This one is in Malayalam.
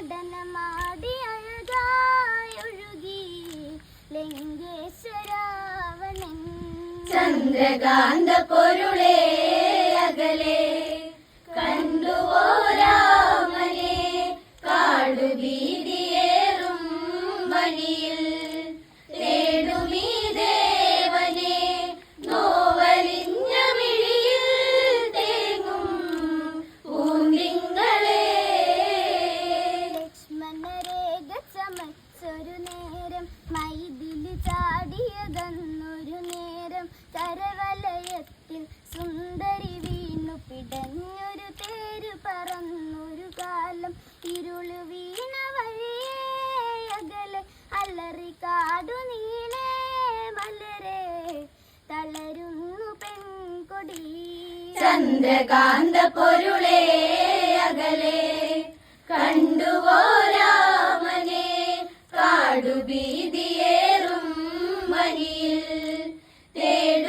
നടനമാടി അഴകായൊഴുകി ലിംഗേശ്വരാവണൻ. ചന്ദ്രകാന്ത പൊരുളേ അകലെ. കണ്ടുവോ രാമനെ കാടുഭീതിയേറും നേരം മൈതിൽ ചാടിയതെന്നൊരു നേരം കരവലയത്തിൽ സുന്ദരി വീണു പിടഞ്ഞൊരു തേര് പറന്നൊരു കാലം. ഇരുളു വീണ വഴിയേ അകലെ അലറി കാടു നീളേ മലരെ തളരുന്നു പെൺകൊടി. ചന്ദ്രകാന്ത പൊരുളേ അകലെ കണ്ടുവോ കാടുഭീതിയേറും വഴിയിൽ തേടുമീ